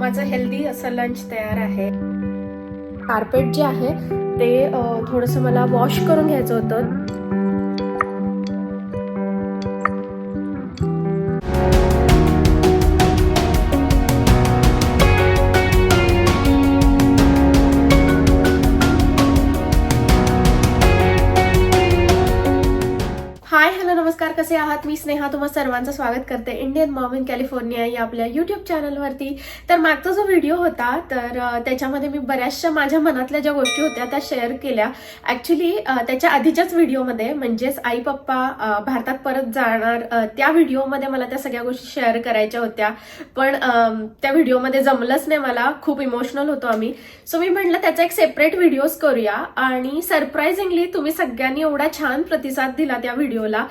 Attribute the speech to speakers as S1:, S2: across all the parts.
S1: माझं हेल्दी असं लंच तयार आहे. कार्पेट जे आहे ते थोडंसं मला वॉश करून घ्यायचं होतं. मी स्नेहा तुम्हा सर्वांचं स्वागत करते इंडियन मॉम इन कॅलिफोर्निया या आपल्या युट्यूब चॅनलवरती तर मागचा जो व्हिडिओ होता तर त्याच्यामध्ये मी बऱ्याचशा माझ्या मनातल्या ज्या गोष्टी होत्या त्या शेअर केल्या. ॲक्च्युली त्याच्या आधीच्याच व्हिडिओमध्ये म्हणजेच आई पप्पा भारतात परत जाणार त्या व्हिडिओमध्ये मला त्या सगळ्या गोष्टी शेअर करायच्या होत्या. पण त्या व्हिडिओमध्ये जमलंच नाही मला खूप इमोशनल होतो आम्ही. सो मी म्हटलं त्याचा एक सेपरेट व्हिडिओज करूया. आणि सरप्रायझिंगली तुम्ही सगळ्यांनी एवढा छान प्रतिसाद दिला त्या व्हिडिओला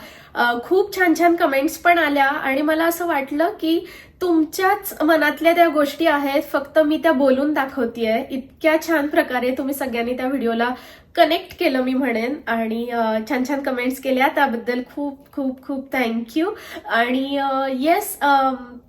S1: खूप छान छान कमेंट्स पण आल्या आणि मला असं वाटलं की तुमच्याच मनातल्या त्या गोष्टी आहेत फक्त मी त्या बोलून दाखवतेय. इतक्या छान प्रकारे तुम्ही सगळ्यांनी त्या व्हिडिओला कनेक्ट केलं मी म्हणेन आणि छान छान कमेंट्स केल्या. त्याबद्दल खूप खूप खूप थँक्यू आणि येस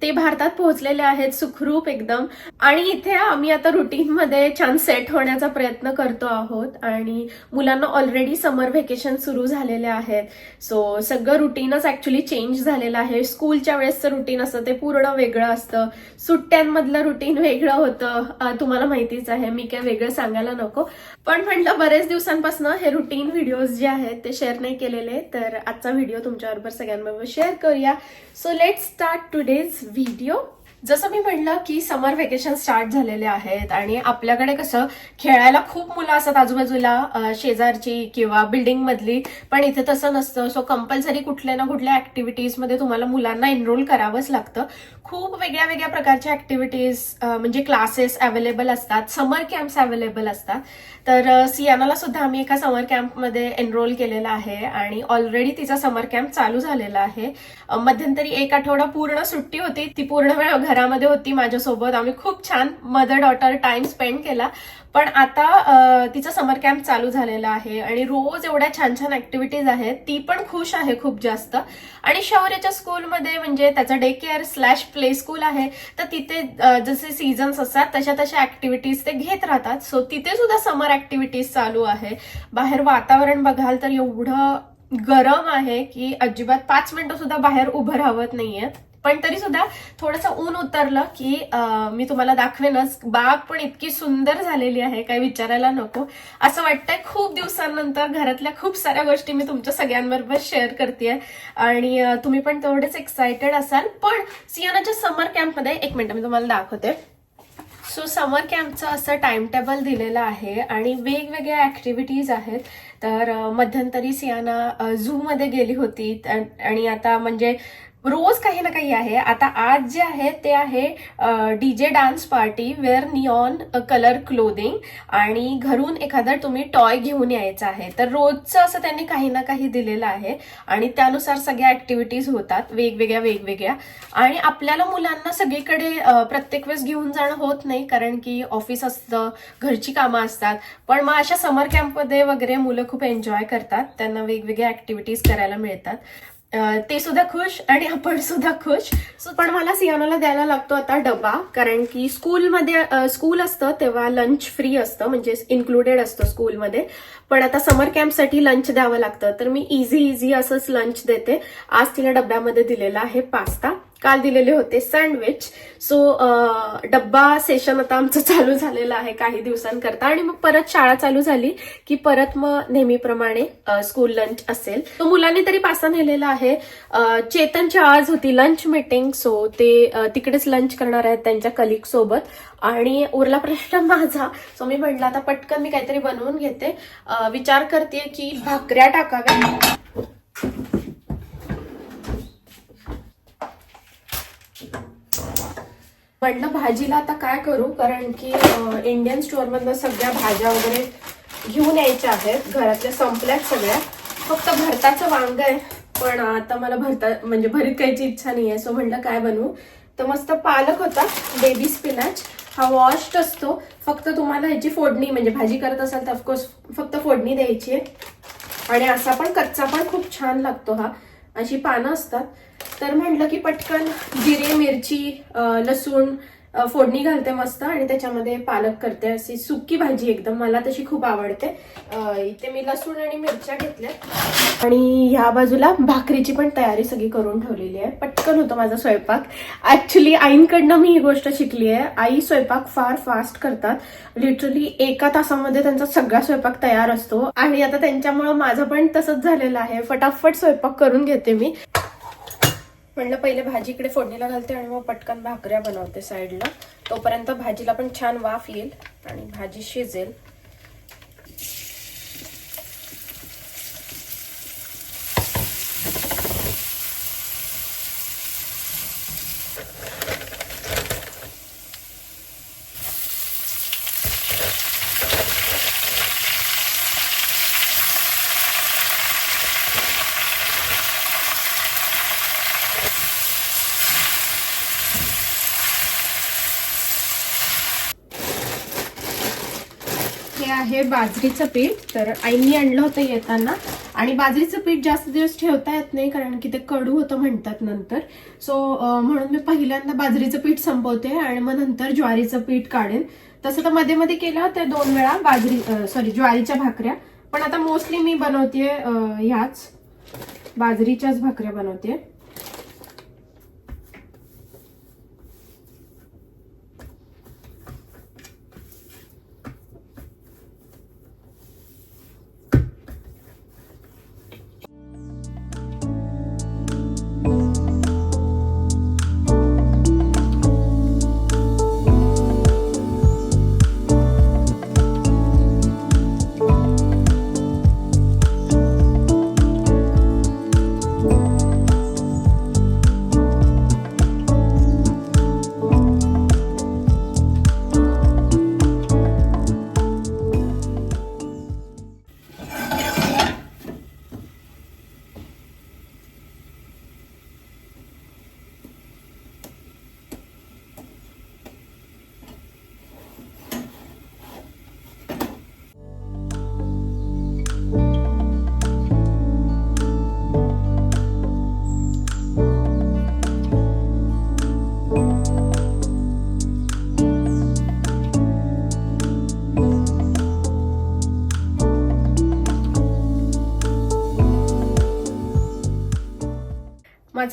S1: ते भारतात पोहोचलेले आहेत सुखरूप एकदम. आणि इथे आम्ही आता रुटीनमध्ये छान सेट होण्याचा प्रयत्न करतो आहोत. आणि मुलांना ऑलरेडी समर व्हेकेशन सुरू झालेले आहेत. सो सगळं रुटीनच ऍक्च्युली चेंज झालेलं आहे. स्कूलच्या वेळेसचं रुटीन असतं ते पूर्ण वेगळं असतं. सुट्ट्यांमधलं रुटीन वेगळं होतं. तुम्हाला माहितीच आहे मी काय वेगळं सांगायला नको. पण म्हटलं बरेच दिवस दिवसांपासून हे रुटीन व्हिडिओज जे आहेत ते शेअर नाही केलेले तर आजचा व्हिडिओ तुमच्याबरोबर सगळ्यांबरोबर शेअर करूया. So let start today's video जसं मी म्हटलं की समर व्हेकेशन स्टार्ट झालेले आहेत आणि आपल्याकडे कसं खेळायला खूप मुलं असतात आजूबाजूला शेजारची किंवा बिल्डिंग मधली. पण इथे तसं नसतं. सो कंपल्सरी कुठल्या ना कुठल्या ॲक्टिव्हिटीजमध्ये तुम्हाला मुलांना एनरोल करावंच लागतं. खूप वेगळ्या वेगळ्या प्रकारच्या ऍक्टिव्हिटीज म्हणजे क्लासेस अवेलेबल असतात. समर कॅम्प्स अवेलेबल असतात. तर सियानाला सुद्धा आम्ही एका समर कॅम्पमध्ये एनरोल केलेला आहे आणि ऑलरेडी तिचा समर कॅम्प चालू झालेला आहे. मध्यंतरी एक आठवडा पूर्ण सुट्टी होती. ती पूर्ण वेळ घरामध्ये होती माझ्यासोबत. आम्ही खूप छान मदर डॉटर टाइम स्पेंड केला. पण आता तिचं तिचा समर कॅम्प चालू झालेला आहे आणि रोज एवढ्या छान छान ऍक्टिव्हिटीज आहेत. ती पण खुश आहे खूप जास्त. आणि शौर्याच्या स्कूलमध्ये म्हणजे त्याचा day care slash play school आहे. तर तिथे जसे सीझन्स असतात तशा तशा ऍक्टिव्हिटीज ते घेत राहतात. सो तिथे सुद्धा समर ऍक्टिव्हिटीज चालू आहे. बाहेर वातावरण बघाल तर एवढं गरम आहे की अजिबात पाच मिनिटं सुद्धा बाहेर उभं राहत आहेत पण तरी सुद्धा थोडंसं ऊन उतरलं की मी तुम्हाला दाखवेनच बाग पण इतकी सुंदर झालेली आहे काही विचारायला नको. असं वाटतंय खूप दिवसांनंतर घरातल्या खूप साऱ्या गोष्टी मी तुमच्या सगळ्यांबरोबर शेअर करते आणि तुम्ही पण तेवढेच एक्सायटेड असाल. पण सियानाच्या समर कॅम्पमध्ये एक मिनिट मी तुम्हाला दाखवते. सो समर कॅम्पचं असं टाइम टेबल दिलेलं आहे आणि वेगवेगळ्या ऍक्टिव्हिटीज आहेत. तर मध्यंतरी सियाना झू मध्ये गेली होती. आणि आता म्हणजे रोज काही ना काही आहे. आता आज जे आहे ते आहे DJ dance party wear neon colour clothing आणि घरून एखादा तुम्ही टॉय घेऊन यायचा आहे. तर रोजचं असं त्यांनी काही ना काही दिलेलं आहे आणि त्यानुसार सगळ्या ऍक्टिव्हिटीज होतात वेगवेगळ्या वेगवेगळ्या. आणि आपल्याला मुलांना सगळीकडे प्रत्येक वेळेस घेऊन जाणं होत नाही कारण की ऑफिस असतं घरची कामं असतात. पण मग अशा समर कॅम्पमध्ये वगैरे मुलं खूप एन्जॉय करतात. त्यांना वेगवेगळ्या ऍक्टिव्हिटीज करायला मिळतात. ते सुद्धा खुश आणि आपण सुद्धा खुश. सो पण मला सियानाला द्यायला लागतो आता डबा कारण की स्कूलमध्ये स्कूल असतं तेव्हा लंच फ्री असतं म्हणजे इन्क्लुडेड असतं स्कूलमध्ये. पण आता समर कॅम्पसाठी लंच द्यावं लागतं तर मी इझी इझी असंच लंच देते. आज तिला डब्यामध्ये दिलेला आहे पास्ता. काल दिलेले होते सँडविच. सो डब्बा सेशन आता आमचं चालू झालेलं आहे काही दिवसांकरता आणि मग परत शाळा चालू झाली की परत मग नेहमीप्रमाणे स्कूल लंच असेल. तो मुलांनी तरी पासा नेलेला आहे. चेतनची आज होती लंच मीटिंग सो ते तिकडेच लंच करणार आहेत त्यांच्या कलिक सोबत. आणि उरला प्रश्न माझा. सो मी म्हटलं आता पटकन मी काहीतरी बनवून घेते. विचार करते की भाकऱ्या टाकाव्या? म्हटलं भाजीला आता काय करू? कारण की इंडियन स्टोअर मधनं सगळ्या भाज्या वगैरे घेऊन यायच्या आहेत. घरातल्या संपल्यात सगळ्या. फक्त भरताचं वांग आहे. पण आता मला भरता म्हणजे भरीत खायची इच्छा नाही आहे सो म्हटलं काय बनवू? तर मस्त पालक होता. बेबी स्पिनाच हा वॉश्ड असतो. फक्त तुम्हाला ह्याची फोडणी म्हणजे भाजी करत असाल तर ऑफकोर्स फक्त फोडणी द्यायची आहे. आणि असा पण कच्चा पण खूप छान लागतो हा. अशी पानं असतात. तर म्हटलं की पटकन जिरे मिरची लसूण फोडणी घालते मस्त आणि त्याच्यामध्ये पालक करते अशी सुकी भाजी एकदम. मला तशी खूप आवडते. इथे मी लसूण आणि मिरच्या घेतल्या आणि ह्या बाजूला भाकरीची पण तयारी सगळी करून ठेवलेली आहे. पटकन होतो माझा स्वयंपाक. ऍक्च्युली आईंकडनं मी ही गोष्ट शिकली आहे. आई स्वयंपाक फार फास्ट करतात. लिटरली एका तासामध्ये त्यांचा सगळा स्वयंपाक तयार असतो. आणि आता त्यांच्यामुळं माझं पण तसंच झालेलं आहे. फटाफट स्वयंपाक करून घेते मी. म्हणलं पहिले भाजी इकडे फोडणीला घालते आणि मग पटकन भाकऱ्या बनवते साईडला तोपर्यंत भाजीला पण छान वाफ येईल आणि भाजी शिजेल हे आहे बाजरीचं पीठ. तर आईनी आणलं होतं येताना. आणि बाजरीचं पीठ जास्त दिवस ठेवता येत नाही कारण की ते कडू होतं म्हणतात नंतर. सो म्हणून मी पहिल्यांदा बाजरीचं पीठ संपवते आणि मग नंतर ज्वारीचं पीठ काढेन. तसं तर मध्ये मध्ये केलं होतं दोन वेळा बाजरी सॉरी ज्वारीच्या भाकऱ्या. पण आता मोस्टली मी बनवते ह्याच बाजरीच्याच भाकऱ्या बनवते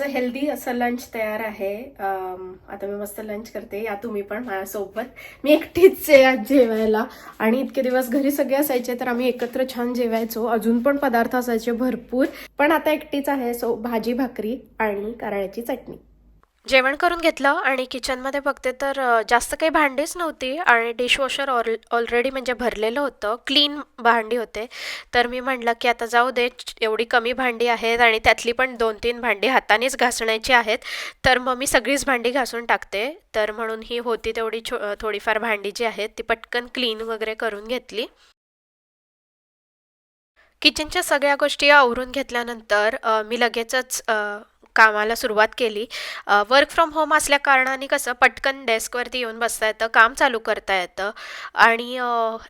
S1: माझं हेल्दी असं लंच तयार आहे. आता मी मस्त लंच करते. या तुम्ही पण माझ्यासोबत. मी एकटीच आहे आज जेवायला. आणि इतके दिवस घरी सगळे असायचे तर आम्ही एकत्र छान जेवायचो. अजून पण पदार्थ असायचे भरपूर. पण आता एकटीच आहे सो भाजी भाकरी आणि कराळ्याची चटणी. जेवण करून घेतलं आणि किचनमध्ये बघते तर जास्त काही भांडीच नव्हती आणि डिशवॉशर ऑल ऑलरेडी म्हणजे भरलेलं होतं. क्लीन भांडी होते. तर मी म्हटलं की आता जाऊ दे एवढी कमी भांडी आहेत आणि त्यातली पण दोन तीन भांडी हातानेच घासण्याची आहेत. तर मग मी सगळीच भांडी घासून टाकते. तर म्हणून ही होती तेवढी छो थोडीफार भांडी जी आहेत ती पटकन क्लीन वगैरे करून घेतली. किचनच्या सगळ्या गोष्टी आवरून घेतल्यानंतर मी लगेचच कामाला सुरुवात केली. वर्क फ्रॉम होम असल्या कारणाने कसं पटकन डेस्कवरती येऊन बसता येतं काम चालू करता येतं. आणि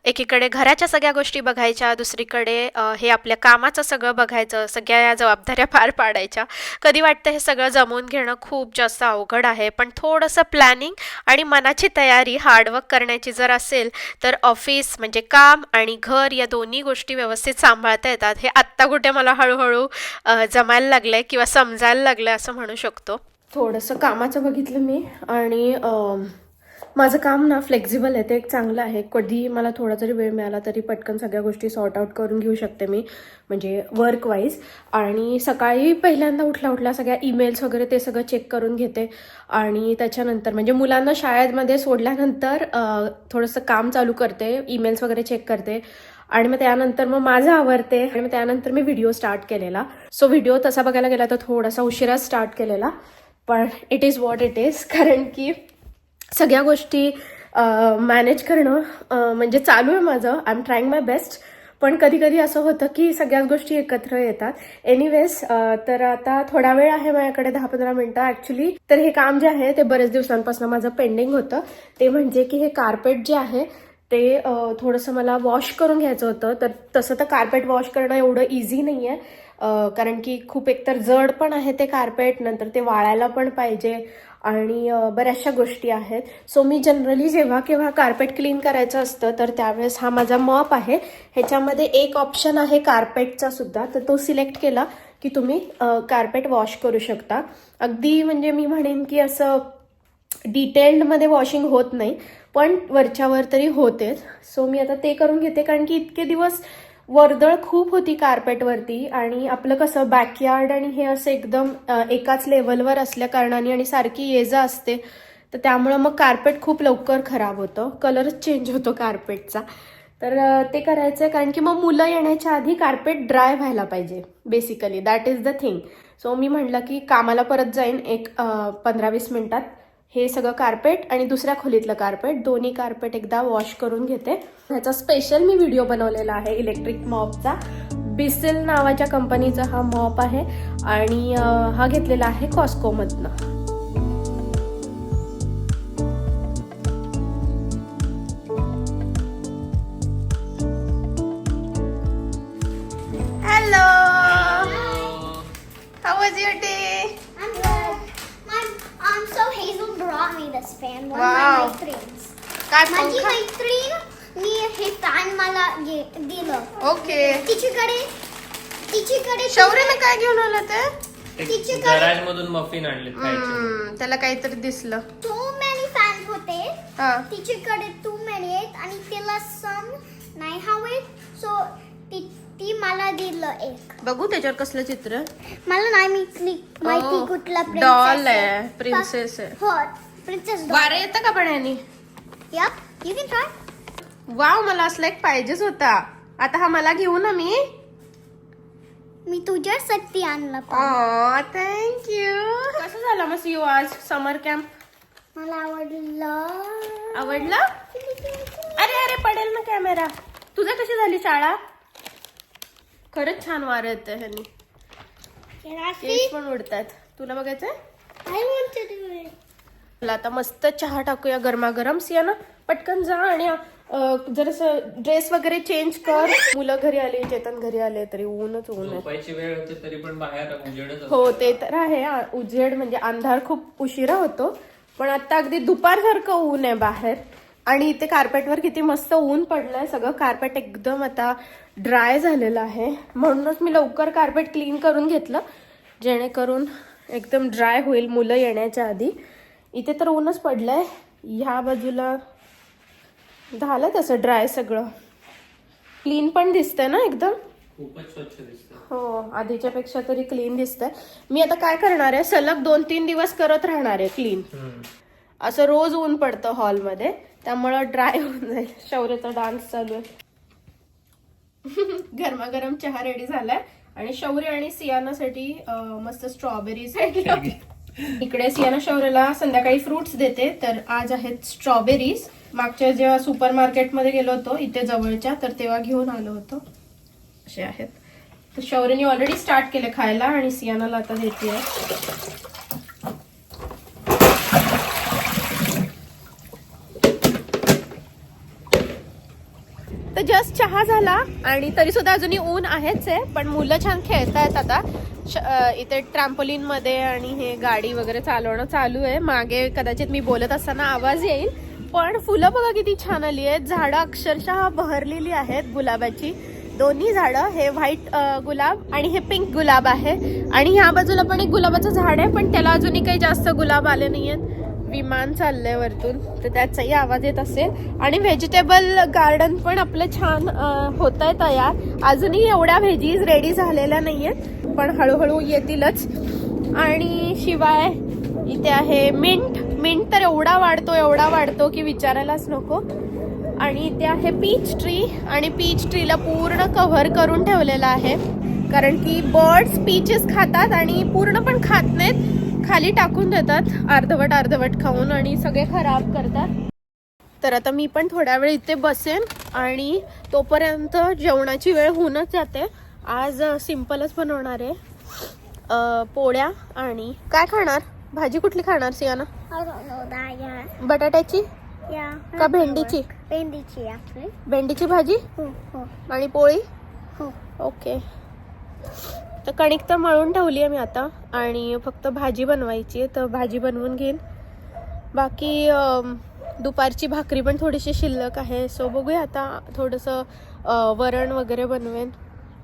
S1: एकीकडे घराच्या सगळ्या गोष्टी बघायच्या दुसरीकडे हे आपल्या कामाचं सगळं बघायचं सगळ्या या जबाबदाऱ्या पार पाडायच्या. कधी वाटतं हे सगळं जमवून घेणं खूप जास्त अवघड आहे. पण थोडंसं प्लॅनिंग आणि मनाची तयारी हार्डवर्क करण्याची जर असेल तर ऑफिस म्हणजे काम आणि घर या दोन्ही गोष्टी व्यवस्थित सांभाळता येतात. हे आत्ता कुठे मला हळूहळू जमायला जमायला आहे किंवा समजायला लागलं लागलं असं म्हणू शकतो. थोडंसं कामाचं बघितलं मी आणि माझं काम ना फ्लेक्झिबल आहे ते एक चांगलं आहे. कधी मला थोडा जरी वेळ मिळाला तरी पटकन सगळ्या गोष्टी सॉर्ट आऊट करून घेऊ शकते मी म्हणजे वर्क वाईज आणि सकाळी पहिल्यांदा उठला उठल्या सगळ्या ईमेल्स वगैरे ते सगळं चेक करून घेते. आणि त्याच्यानंतर म्हणजे मुलांना शाळेमध्ये सोडल्यानंतर थोडंसं काम चालू करते ईमेल्स वगैरे चेक करते. आणि मग त्यानंतर मग माझं आवडते आणि मग त्यानंतर मी व्हिडिओ स्टार्ट केलेला. सो व्हिडिओ तसा बघायला गेला तर थोडासा उशिरा स्टार्ट केलेला. पण it is what it is कारण की सगळ्या गोष्टी मॅनेज करणं म्हणजे चालू आहे माझं. I am trying my best पण कधी कधी असं होतं की सगळ्याच गोष्टी एकत्र येतात. एनिवेज तर आता थोडा वेळ आहे माझ्याकडे दहा पंधरा मिनिटं. ॲक्च्युली तर हे काम जे आहे ते बरेच दिवसांपासून माझं पेंडिंग होतं. ते म्हणजे की हे कार्पेट जे आहे ते थोडंसं मला वॉश करून घ्यायचं होतं. तर तसं तर कार्पेट वॉश करणं एवढं इझी नाही आहे कारण की खूप एकतर जड पण आहे ते कार्पेट नंतर ते वाळायला पण पाहिजे आणि बऱ्याचशा गोष्टी आहेत. सो मी जनरली जेव्हा केव्हा कार्पेट क्लीन करायचं असतं तर त्यावेळेस हा माझा मॉप आहे. ह्याच्यामध्ये एक ऑप्शन आहे कार्पेटचा सुद्धा. तर तो सिलेक्ट केला की तुम्ही कार्पेट वॉश करू शकता. अगदी म्हणजे मी म्हणेन की असं डिटेल्डमध्ये वॉशिंग होत नाही. पण वरच्यावर तरी होतेच. सो मी आता ते करून घेते. कारण की इतके दिवस वर्दळ खूप होती कार्पेटवरती आणि आपलं कसं बॅकयार्ड आणि हे असं एकदम एकाच लेवलवर असल्या कारणाने आणि सारखी ये जा असते. तर त्यामुळं मग कार्पेट खूप लवकर खराब होतं. कलरच चेंज होतो कार्पेटचा तर ते करायचं आहे कारण की मग मुलं येण्याच्या आधी कार्पेट ड्राय व्हायला पाहिजे basically that is the thing so मी म्हटलं की कामाला परत जाईन एक पंधरा वीस मिनटात. हे सगळं कार्पेट आणि दुसऱ्या खोलीतलं कार्पेट दोन्ही कार्पेट एकदा वॉश करून घेते. ह्याचा स्पेशल मी व्हिडिओ बनवलेला आहे इलेक्ट्रिक मॉपचा बिसिल नावाच्या कंपनीचा हा मॉप आहे आणि हा घेतलेला आहे कॉस्कोमधनं ओके.
S2: तिच्याकडे तिच्याकडे
S1: शौर्यने काय घेऊन आलं ते?
S2: तिची
S3: एक
S2: काय-
S3: गराज मधून मफिन आणले खायचे.
S1: त्याला काहीतरी दिसलं.
S2: टू मॅनी फॅन्स होते.
S1: हा.
S2: तिच्याकडे टू मॅनी आहेत आणि तिला सम नाही हवे सो ती ती मला दिलं एक.
S1: बघू त्याच्यावर कसलं चित्र.
S2: मला नाही माहिती माहिती कुठला
S1: डॉल आहे. प्रिन्सेस आहे.
S2: हो प्रिन्सेस
S1: वारं येतं का पण यानी
S2: yup you can try
S1: wow मला असला एक पाहिजेच होता. आता हा मला घेऊ ना मी?
S2: मी तुझ्यासाठी आणलं.
S1: थँक्यू कसं झालं मग यू आज? समर कॅम्प
S2: मला आवडलं.
S1: आवडलं? अरे अरे पडेल ना कॅमेरा तुझं कशी झाली शाळा? खरंच छान वारं येतं ह्यानी. केस पण उडतात. तुला बघायचंय?
S2: I want to do it.
S1: मला आता मस्त चहा टाकूया गरमागरम. सिया पटकन जा आणि जरस ड्रेस वगैरे चेंज कर. मुलं घरी आली चेतन घरी आले तरी ऊनच ऊन आहे.
S3: झोपायची वेळ होते तरी पण बाहेर उजेडच असतो.
S1: हो ते तर आहे. उजेड म्हणजे अंधार खूप उशिरा होतो. पण आता अगदी दुपारसारखं ऊन आहे बाहेर. आणि इथे कार्पेटवर किती मस्त ऊन पडलंय. सगळं कार्पेट एकदम आता ड्राय झालेलं आहे. म्हणूनच मी लवकर कार्पेट क्लीन करून घेतलं. जेणेकरून एकदम ड्राय होईल मुलं येण्याच्या आधी. इथे तर ऊनच पडलंय. ह्या बाजूला झालं तसं ड्राय सगळं. क्लीन पण दिसतंय ना एकदम?
S3: खूपच स्वच्छ दिसत
S1: हो आधीच्या पेक्षा तरी क्लीन दिसतंय. मी आता काय करणार आहे? सलग दोन तीन दिवस करत राहणार आहे क्लीन असं रोज ऊन पडतं हॉलमध्ये त्यामुळं ड्राय होऊन जाईल. शौर्याचा डान्स चालू आहे. गरमागरम चहा रेडी झालाय. आणि शौर्य आणि सियानासाठी मस्त स्ट्रॉबेरीज इकडे सियाना शौर्यला संध्याकाळी फ्रुट्स देते. तर आज आहेत स्ट्रॉबेरीज मागच्या जेव्हा सुपर मार्केटमध्ये गेलो होतो इथे जवळच्या तर तेव्हा घेऊन आलो होतो. असे आहेत. तर शौर्यने ऑलरेडी स्टार्ट केले खायला आणि सियानाला आता देते तर जस्ट चहा झाला आणि तरी सुद्धा अजूनही ऊन आहेच आहे पण मुलं छान खेळतायत आता. श- इथे ट्रॅम्पोलिनमध्ये आणि हे गाडी वगैरे चालवणं चालू आहे. मागे कदाचित मी बोलत असताना आवाज येईल पण फुलं बघा किती छान आली आहेत. झाडं अक्षरशः बहरलेली आहेत गुलाबाची. दोन्ही झाडं हे व्हाईट गुलाब आणि हे पिंक गुलाब आहे. आणि ह्या बाजूला पण एक गुलाबाचं झाड आहे पण त्याला अजूनही काही जास्त गुलाब आले नाही आहेत विमान चाललंय वरतून तर त्याचाही आवाज येत असेल. आणि व्हेजिटेबल गार्डन पण आपलं छान होत आहे तयार. अजूनही एवढ्या व्हेजीज रेडी झालेल्या नाही आहेत पण हळूहळू येतीलच. आणि शिवाय इथे आहे मिंट मिंट तर एवढा वाढतो एवढा वाढतो की विचारायलाच नको. आणि इथे आहे पीच ट्री आणि पीच ट्रीला पूर्ण कव्हर करून ठेवलेलं आहे. कारण की बर्ड्स पीचेस खातात आणि पूर्ण पण खात नाहीत. खाली टाकून देतात अर्धवट अर्धवट खाऊन आणि सगळे खराब करतात. तर आता मी पण थोड्या वेळ इथे बसेन आणि तोपर्यंत जेवणाची वेळ होऊनच जाते. आज सिम्पलच बनवणार आहे. पोळ्या आणि काय खाणार? भाजी कुठली खाणार सियाना?
S2: I don't know that yet.
S1: बटाट्याची?
S2: Yeah.
S1: का भेंडीची?
S2: भेंडीची actually.
S1: भेंडीची भाजी?
S2: हो हो.
S1: आणि पोळी?
S2: हो.
S1: ओके. तर कणिक तर मळून ठेवली आहे मी आता. आणि फक्त भाजी बनवायची आहे तर भाजी बनवून घेईन. बाकी अम, दुपारची भाकरी पण थोडीशी शिल्लक आहे. सो बघूया आता थोडंसं अ, वरण वगैरे बनवेन.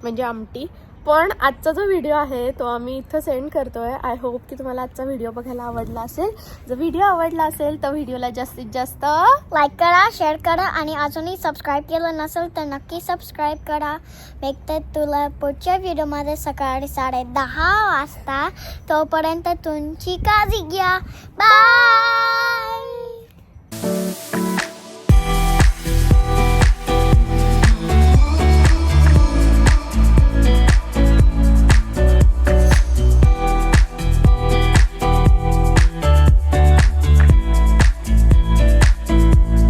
S1: म्हणजे आमटी. पण आजचा जो व्हिडिओ आहे तो आम्ही इथं सेंड करतोय. आय होप की तुम्हाला आजचा व्हिडिओ बघायला आवडला असेल. जर व्हिडिओ आवडला असेल तर व्हिडिओला जास्तीत जास्त
S2: लाईक करा शेअर करा आणि अजूनही सबस्क्राईब केलं नसेल तर नक्की सबस्क्राईब करा. भेटते तुला पुढच्या व्हिडिओमध्ये सकाळी साडे दहा वाजता. तोपर्यंत तुमची काळजी घ्या. बाय